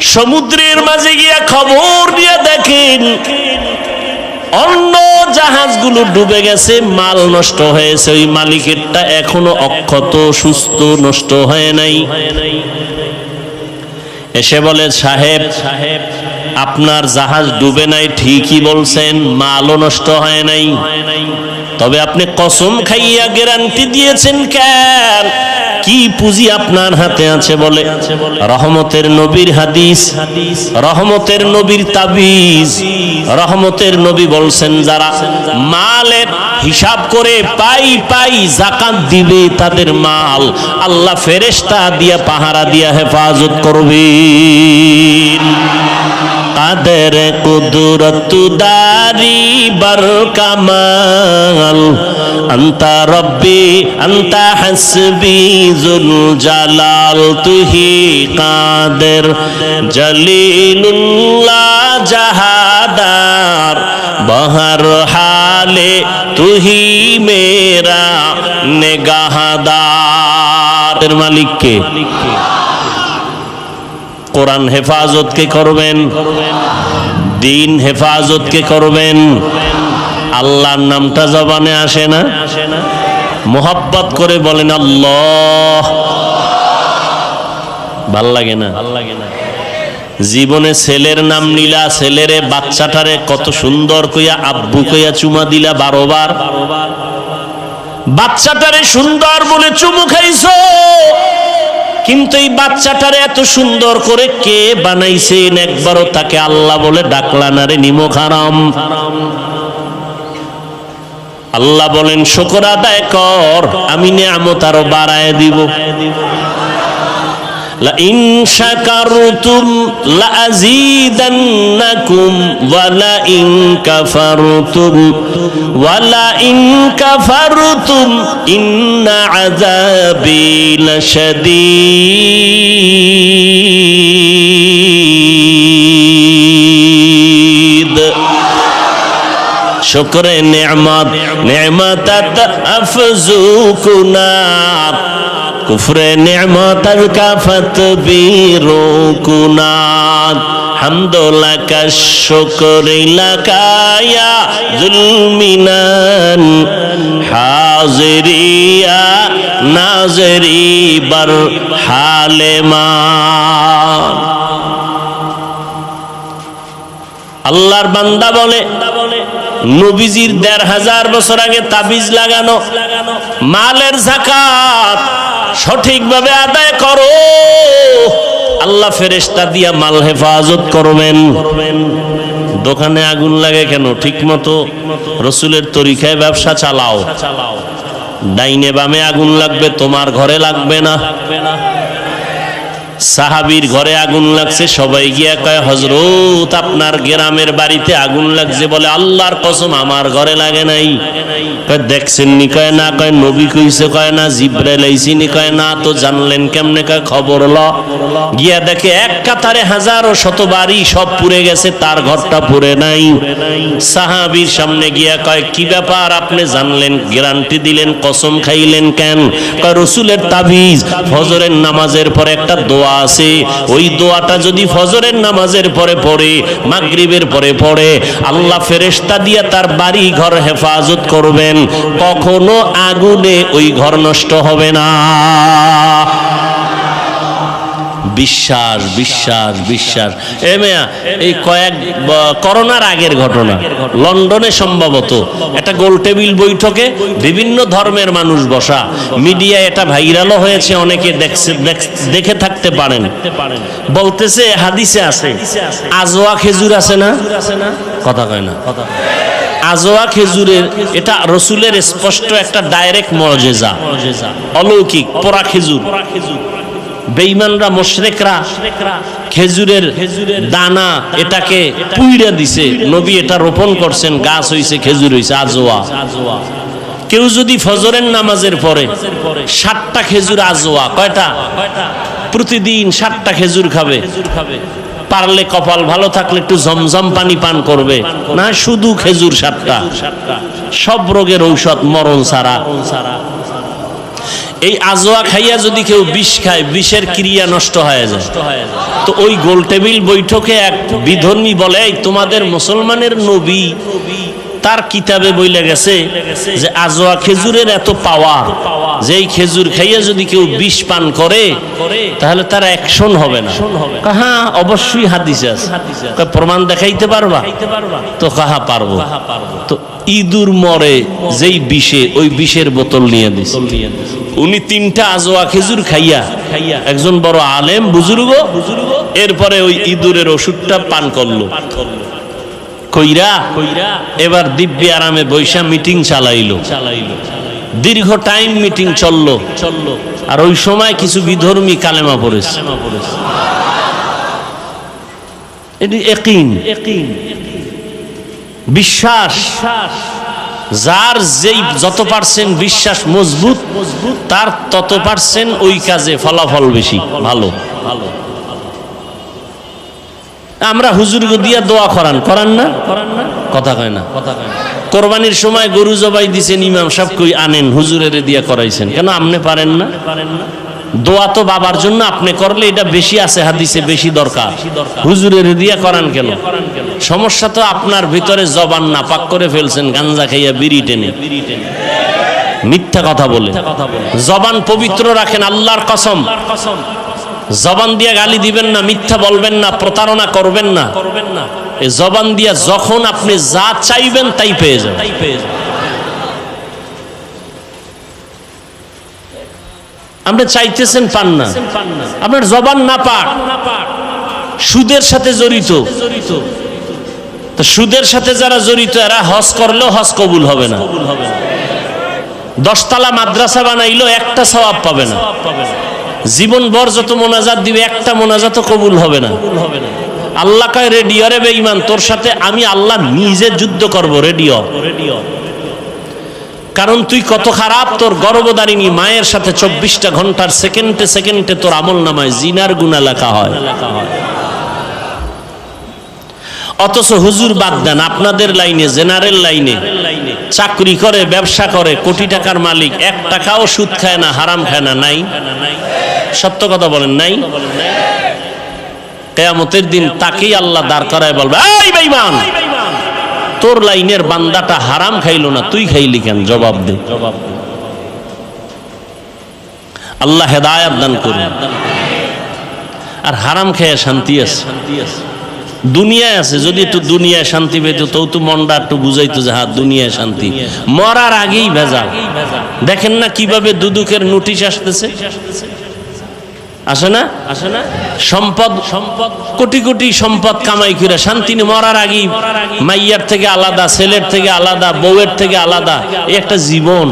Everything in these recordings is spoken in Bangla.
সমুদ্রের মাঝে গিয়া খবর দিয়ে দেখেন, অন্য জাহাজগুলো ডুবে গেছে, মাল নষ্ট হয়েছে, ওই মালিকেরটা এখনও অক্ষত, সুস্থ, নষ্ট হয় নাই। এসে বলে, সাহেব সাহেব আপনার জাহাজ ডুবে নাই, ঠিকই বলছেন, মালও নষ্ট হয় নাই। তবে আপনি কসম খাইয়া গ্যারান্টি দিয়েছেন কেন কি পুঁজি আপনার হাতে আছে বলে? রহমতের নবীর হাদিস, রহমতের নবীর তাবিজ, রহমতের নবী বলছেন, যারা মালের হিসাব করে পাই পাই জাকাত দিবে তাদের মাল আল্লাহ ফেরেশতা দিয়া, পাহারা দিয়া হেফাজত করবে কাদের কুদরত দারি বর কামাল? আন্তা রব্বি, আন্তা হাসবি, জুল জালাল, তুহি কাদের? জলিলুল্লাহ জাহাদার, বহর হালে, তুহি মেরা নেগাহাদার। মালিককে কোরআন হেফাজত কে করবেন? দিন হেফাজত কে করবেন? আল্লাহর নামটা জবানে আসে না? মোহাব্বত করে বলেন, আল্লাহ। ভালো লাগে না? জীবনে ছেলের নাম নিলা, ছেলেরে, বাচ্চাটারে কত সুন্দর কইয়া, আব্বু কইয়া চুমা দিলা বারোবার। বাচ্চাটারে সুন্দর বলে চুমু খাইছো। কিন্তু এই বাচ্চাটারে এত সুন্দর করে কে বানাইছেন একবারও তাকে আল্লাহ বলে ডাকলা না রে নিমো খারাম। আল্লাহ বলেন, শকর আদায় কর, আমি নিয়ামত আরও বাড়ায় দিব। لئن شكرتم لأزيدنكم ولئن كفرتم ولئن كفرتم إن عذابي لشديد شكر نعمت نعمتت أفزوكنا কুফর নিয়মত কাফত বীরু কুনাত। হামদোলাক শুকরিলাকা ইয়া জুলমিনান হাজিরিয়া নাজরি বর হালেমা আল্লাহর বান্দা বলে, নবীজির দেড় হাজার বছর আগে তাবিজ লাগানো, মালের জাকাত সঠিকভাবে আদায় করো। আল্লাহ ফেরেস্তা দিয়া মাল হেফাজত করবেন। দোকানে আগুন লাগে কেন? ঠিক মতো রসুলের তরিকায় ব্যবসা চালাও। ডাইনে বামে আগুন লাগবে, তোমার ঘরে লাগবে না। সাহাবির ঘরে আগুন লাগছে, সবাই গিয়া কয় হজরত আপনার গ্রামের বাড়িতে আগুন লাগছে বলে আল্লাহর কসম আমার ঘরে লাগে নাই। দেখছেন নি কয়, না। কয়, নবী কইছে। কয়, না। জিব্রাইল আইছিনি কয়, না। তো জানলেন কেমনে? কয়, খবর ল। গিয়া দেখে এক কাতারে হাজারো শত বাড়ি সব পুড়ে গেছে, তার ঘরটা পুড়ে নাই। সাহাবির সামনে গিয়া কয়, কি ব্যাপার? আপনি জানলেন গ্যারান্টি দিলেন, কসম খাইলেন কেন? কয়, রসুলের তাবিজ, ফজরের নামাজের পর একটা দোয়া আছে, ওই দোয়াটা যদি ফজরের নামাজের পরে পড়ে, মাগরিবের পরে পড়ে, আল্লাহ ফেরেশতা দিয়া তার বাড়ি ঘর হেফাজত করবেন, কখনো আগুনে ওই ঘর নষ্ট হবে না। বিশ্বাস বিশ্বাস বিশ্বাস। এ মেয়া, এই কয়েক করোনার আগের ঘটনা। লন্ডনে সম্ভবত একটা গোল টেবিল বৈঠকে বিভিন্ন ধর্মের মানুষ বসা। মিডিয়া এটা ভাইরালও হয়েছে, অনেকে দেখে থাকতে পারেন। বলতেছে, হাদিসে আছে, আজোয়া খেজুর আছে না? কথা কয় না। আজোয়া খেজুরের, এটা রসুলের স্পষ্ট একটা ডাইরেক্ট মর্যাদা। অলৌকিক পোড়া খেজুর। বেঈমানরা মোশরেকরা খেজুরের দানা এটাকে পুইরা দিছে। নবী এটা রোপণ করছেন গাছ হইছে খেজুর হইছে আজোয়া। কেউ যদি ফজরের নামাজের পরে সাতটা খেজুর আজোয়া কয়টা? প্রতিদিন সাতটা খেজুর খাবে। পারলে কপাল ভালো থাকলে একটু জমজম পানি পান করবে। না শুধু খেজুর সাতটা। সব রোগের ঔষধ মরণ সারা। এই আজোয়া খাইয়া যদি কেউ বিষ খায়, বিষের ক্রিয়া নষ্ট হয়ে যায়। তো ওই গোল টেবিল বৈঠকে এক বিধর্মী বলে তোমাদের মুসলমানের নবী তার কিতাবে বইলে গেছে যে আজোয়া খেজুরের এত পাওয়া যে খেজুর খাইয়া যদি কেউ বিষ পান করে তাহলে তার অ্যাকশন হবে না। কয়, হ্যাঁ অবশ্যই হাদিসে আছে। প্রমাণ দেখাইতে পারবা? তো কাহা পারব। তো ইঁদুর মরে যেই বিষে ওই বিষের বোতল নিয়ে দিছে। উনি তিনটা আজোয়া খেজুর খাইয়া একজন বড় আলেম বুজুর্গ এরপরে ওই ইঁদুরের ওষুধটা পান করল। কইরা এবার দিব্যি আরামে বৈশা মিটিং চালাইলো। দীর্ঘ টাইম মিটিং চলল। চলল আর ওই সময় কিছু বিধর্মী কালেমা পড়েছে। বিশ্বাস, যার যেই যত পার্সেন্ট বিশ্বাস মজবুত, তার তত পার্সেন্ট ওই কাজে ফলাফল বেশি ভালো ভালো। আমরা হুজুর দিয়া দোয়া করান। করান না? করান না কথা কয় না। কথা কয় না কোরবানির সময় গরু জবাই দিছেন ইমাম সাহেব কই আনেন হুজুরের দিয়া করাইছেন। কেন আপনি পারেন না? পারেন না দোয়া তো বাবার জন্য আপনি করলে এটা বেশি আছে হাদিসে বেশি দরকার। হুজুরের দিয়া করান কেন? সমস্যা তো আপনার ভিতরে জবান না পাক করে ফেলছেন গাঞ্জা খাইয়া বিড়ি টেনে। মিথ্যা কথা বলে। জবান পবিত্র রাখেন আল্লাহর কসম। জবান দিয়া গালি দিবেন না, মিথ্যা বলবেন না, প্রতারণা করবেন না। করবেন না এই জবান দিয়া যখন আপনি যা চাইবেন তাই পেয়ে যাবেন। তাই পেয়ে যাবেন আপনি চাইতেছেন পান না। আপনার জবান না পাক। সুদের সাথে জড়িত। তো সুদের সাথে যারা জড়িত, এরা হজ করলেও হজ কবুল হবে না। দশতলা মাদ্রাসা বানাইলো একটা সওয়াব পাবে না। জীবন ভর যত মোনাজাত দিবে, একটা মোনাজাতও কবুল হবে না। আল্লাহ কয় রেডিও রে বেঈমান, তোর সাথে আমি আল্লাহ নিজে যুদ্ধ করব রেডিও রেডিও কারণ তুই কত খারাপ, তোর গর্ভদারিণী মায়ের সাথে চব্বিশটা ঘণ্টার সেকেন্ডে সেকেন্ডে তোর আমল নামায়, জিনার গুণা লেখা হয়। অথচ হুজুর বাদ দেন, আপনাদের লাইনে, জেনারেল লাইনে লাইনে। চাকরি করে, ব্যবসা করে, কোটি টাকার মালিক, এক টাকাও সুদ খায় না, হারাম খায় না, নাই। সত্য কথা বলেন, নাই? কেয়ামতের দিন তাকেই আল্লাহ দাঁড় করায় বলবে তোর লাইনের বান্দাটা হারাম খাইলো না, তুই খাইলি কেন? জবাব দে জবাব দে। আল্লাহ হেদায়াত দান করুন। আর হারাম খেয়ে শান্তি আছে। দুনিয়ায় আছে যদি একটু দুনিয়ায় শান্তি পেত তো তো মনটা একটু বুঝাইতো যে হ্যাঁ দুনিয়ায় শান্তি। মরার আগেই ভেজাল। দেখেন না কীভাবে দুদুকের নোটিশ আসতেছে? আসে না? আসে না? সম্পদ সম্পদ। কোটি কোটি সম্পদ কামাই করে শান্তি মরার আগেই মাইয়ার থেকে আলাদা ছেলের থেকে আলাদা বউয়ের থেকে আলাদা এই একটা জীবন।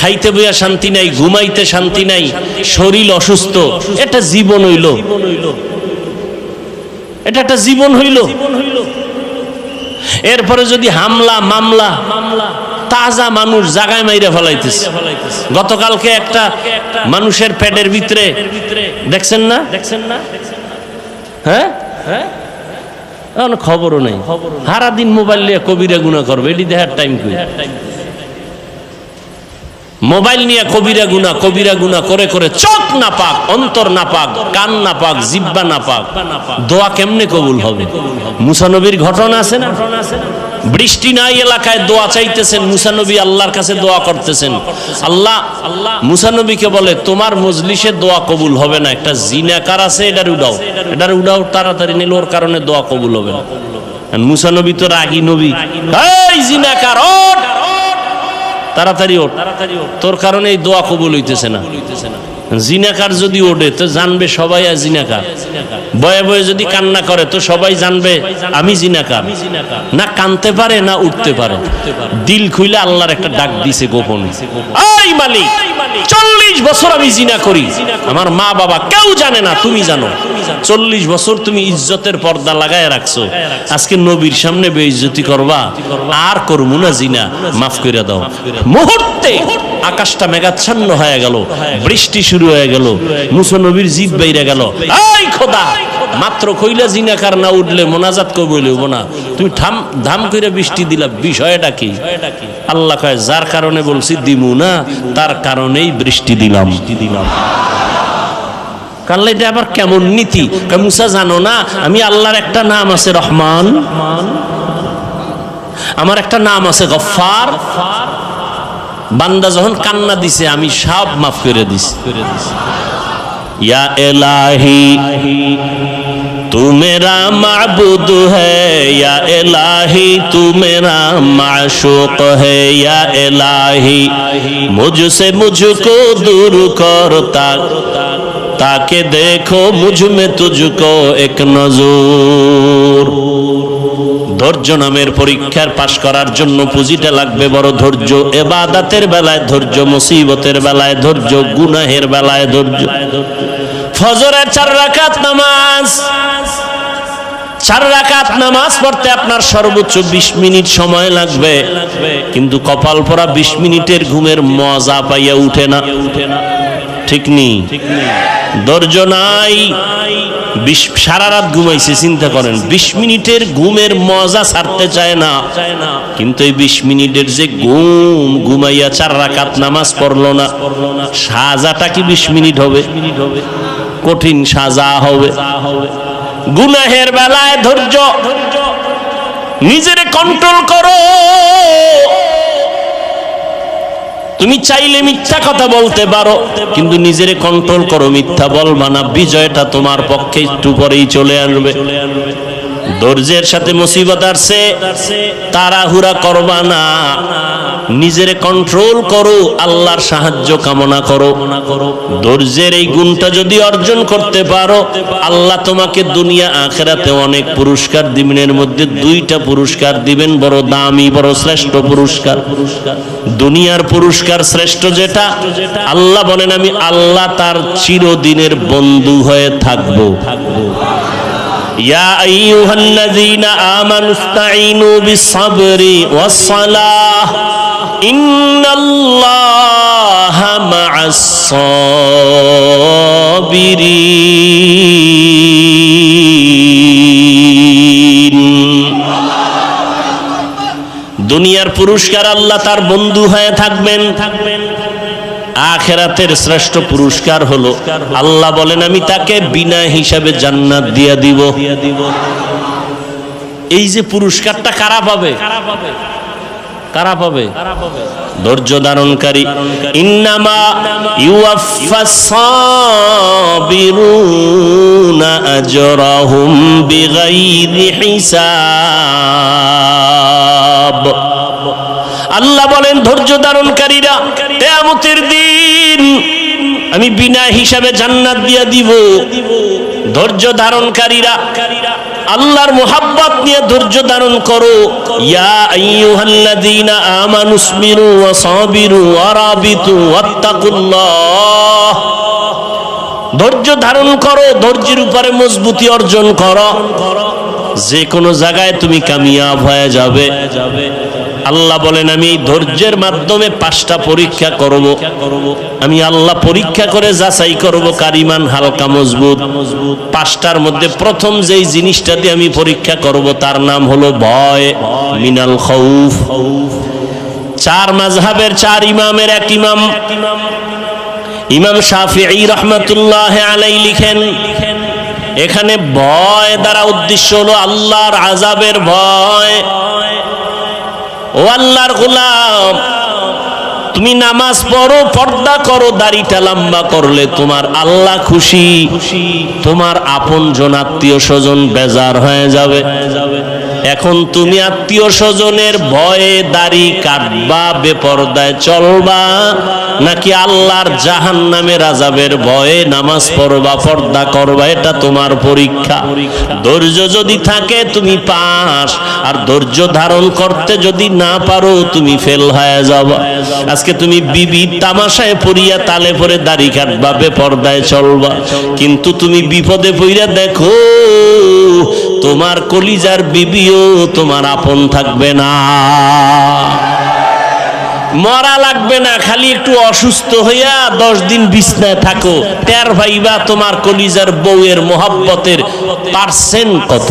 খাইতে বইয়া শান্তি নাই ঘুমাইতে শান্তি নাই শরীর অসুস্থ এটা জীবন হইল। এটা একটা জীবন হইল। এরপরে যদি হামলা মামলা মামলা। তাজা মানুষ জাগায় মাইরে ফেলাইতেছে। গতকালকে একটা মানুষের পেটের ভিতরে দেখছেন না? দেখছেন না? হ্যাঁ? হ্যাঁ? খবরও নেই। সারা দিন মোবাইল নিয়ে কবিরা গুণা করবে। এটি দেখার টাইম কই? মোবাইল নিয়ে কবিরা গুনা কবিরা গুনা করে করে চোখ না পাক অন্তর না পাক কান না পাক জিব্বা না পাক দোয়া কেমনে কবুল হবে? মুসানবীর ঘটনা আছে না? বৃষ্টি নাই এলাকায় দোয়া চাইতেছেন মুসানবী আল্লাহর কাছে দোয়া করতেছেন। আল্লাহ আল্লাহ মুসানবীকে বলে, তোমার মজলিসে দোয়া কবুল হবে না, একটা জিনাকার আছে, এটার উডাও। এটার উডাও তাড়াতাড়ি নিল ওর কারণে দোয়া কবুল হবে না। মুসানবী তো রাগী নবী। এই জিনাকার, ওঠ! তাড়াতাড়ি ওঠ। তোর কারণে এই দোয়া কবুল হইতেছে না। জিনাকার যদি ওঠে তো জানবে সবাই আর জিনাকার। বয়ে বয়ে যদি কান্না করে তো সবাই জানবে আমি জিনাকার। না কানতে পারে না উঠতে পারে দিল খুইলে আল্লাহর একটা ডাক দিছে গোপন। মালিক চল্লিশ বছর আমি জিনা করি। আমার মা বাবা কেউ জানে না, তুমি জানো। চল্লিশ বছর তুমি ইজ্জতের পর্দা লাগায় রাখছো। আজকে নবীর সামনে বে ইজ্জতি করবা, আর করব না জিনা। মাফ করে দাও। মুহূর্তে আকাশটা মেঘাচ্ছন্ন হয়ে গেল, বৃষ্টি শুরু হয়ে গেল, মুসা নবীর জিভ বাইরে গেল। এই খোদা! মাত্র কইলা জিনাকার না উঠলে মোনাজাত কই বলিব না। তুমি ঠাম, ধাম কইরা বৃষ্টি দিলা, বিষয়টা কি? আল্লাহ কয়, যার কারণে বলছি দিমু না, তার কারণেই বৃষ্টি দিলাম। দিলাম কারণ এটা আবার কেমন নীতি? মুসা জানো না, আমি আল্লাহর একটা নাম আছে রহমান। আমার একটা নাম আছে গফার বান্দা যখন কান্না দিছে, আমি সব মাফ করে দিছি। ইয়া এলাহি তু মেরা মাবুদ হ্যা এলাহি তু মেরা মাশুক হ্যা এলাহি, মুঝসে মুঝকো দূর কর তাকে দেখো মুঝ মে তুঝকো এক নজর। ধৈর্য নামের পরীক্ষার পাশ করার জন্য পুঁজিটা লাগবে বড় ধৈর্য। এবাদাতের বেলায় ধৈর্য, মুসিবতের বেলায় ধৈর্য, গুনাহের বেলায় ধৈর্য। ফজরের চার রাকাত নামাজ। চার রাকাত নামাজ পড়তে আপনার সর্বোচ্চ বিশ মিনিট সময় লাগবে। কিন্তু কপাল পরা বিশ মিনিটের ঘুমের মজা পাইয়া উঠে না। ঠিক নি? ধৈর্য নাই। বিশ সারা রাত ঘুমাইছে, চিন্তা করেন, বিশ মিনিটের ঘুমের মজা ছাড়তে চায় না। কিন্তু এই বিশ মিনিটের যে ঘুম, ঘুমাইয়া চার রাকাত নামাজ পড়ল না। সাজাটা কি বিশ মিনিট হবে? কঠিন সাজা হবে। গুনাহের বেলায় ধৈর্য। নিজের কন্ট্রোল করো। তুমি চাইলে মিথ্যা কথা বলতে পারো, কিন্তু নিজেরে কন্ট্রোল করো মিথ্যা বলবা না। বিজয়টা তোমার পক্ষে একটু পরেই চলে আসবে। ধৈর্যের সাথে মুসিবত আসছে, তাড়াহুড়া করবা না। নিজেরে কন্ট্রোল করো, আল্লাহর সাহায্য কামনা করো। ধৈর্যের এই গুণটা যদি অর্জন করতে পারো, আল্লাহ তোমাকে দুনিয়া আখেরাতে অনেক পুরস্কার দিবেন। এর মধ্যে দুইটা পুরস্কার দিবেন, বড় দামি, বড় শ্রেষ্ঠ পুরস্কার। দুনিয়ার পুরস্কার শ্রেষ্ঠ যেটা, আল্লাহ বলেন, আমি আল্লাহ তার চিরদিনের বন্ধু হয়ে থাকব। يا সাবরি দুনিয়ার পুরস্কার আল্লাহ তার বন্ধু হয়ে থাকবেন থাকবেন। আখেরাতের শ্রেষ্ঠ পুরস্কার হলো আল্লাহ বলেন, আমি তাকে বিনা হিসাবে জান্নাত দিয়া দিব। এই যে পুরস্কারটা কারা পাবে? কারা পাবে? ধৈর্য ধারণকারী, ইন্নামা ইউয়াফাস সাবিরুনা আজরাহুম বিগাইরি হিসাব। আল্লাহ বলেন, ধৈর্য ধারণকারীরা, কেয়ামতের দিন আমি বিনা হিসাবে জান্নাত দিয়া দিব। ধৈর্য ধারণকারীরা, আল্লাহর মোহাব্বত নিয়ে ধৈর্য ধারণ করো। ইয়া আইয়ুহাল্লাযীনা আমানুসবিরু ওয়া সাবিরু ওয়া রাবিতু ওয়াত্তাকুল্লাহ। ধৈর্য ধারণ করো, ধৈর্যের উপরে মজবুতি অর্জন করো। যে কোনো জায়গায় তুমি কামিয়াব হয়ে যাবে। আল্লাহ বলেন, আমি এই ধৈর্যের মাধ্যমে পাঁচটা পরীক্ষা করব। আমি আল্লাহ পরীক্ষা করে যাচাই করব কারিমান হালকা মজবুত। পাঁচটার মধ্যে প্রথম যেই জিনিসটা দিয়ে আমি পরীক্ষা করব, তার নাম হলো ভয়, মিনাল খৌফ। চার মাযহাবের চার ইমামের এক ইমাম। ইমাম শাফিঈ রহমাতুল্লাহ আলাই লিখেন, এখানে ভয় দ্বারা উদ্দেশ্য হলো আল্লাহর আজাবের ভয়। ও আল্লাহর গোলাম, তুমি নামাজ পড়ো, পর্দা করো, দাড়িটা লম্বা করলে তোমার আল্লাহ খুশি, তোমার আপন জন আত্মীয় স্বজন বেজার হয়ে যাবে। এখন তুমি আত্মীয় স্বজনের ভয়ে দাড়ি কাটবা, বেপর্দায় চলবা, নাকি আল্লাহর জাহান নামের আজাবের ভয়ে নামাজ পড়বা, পর্দা করবা, এটা তোমার পরীক্ষা। ধৈর্য যদি থাকে তুমি পাস, আর ধৈর্য ধারণ করতে যদি না পারো তুমি ফেল হয়ে যাবা। আজকে তুমি বিবি তামাশায় পড়িয়া তালে পরে দাড়ি কাটবা, বেপর্দায় চলবা। কিন্তু তুমি বিপদে পড়িয়া দেখো তোমার কলিজার বিবিও তোমার আপন থাকবে না। মরা লাগবে না, খালি একটু অসুস্থ হইয়া দশ দিন বিছনায় থাকো। তের ভাইবা তোমার কলিজার বউয়ের মোহাব্বতের পার্সেন্ট কত।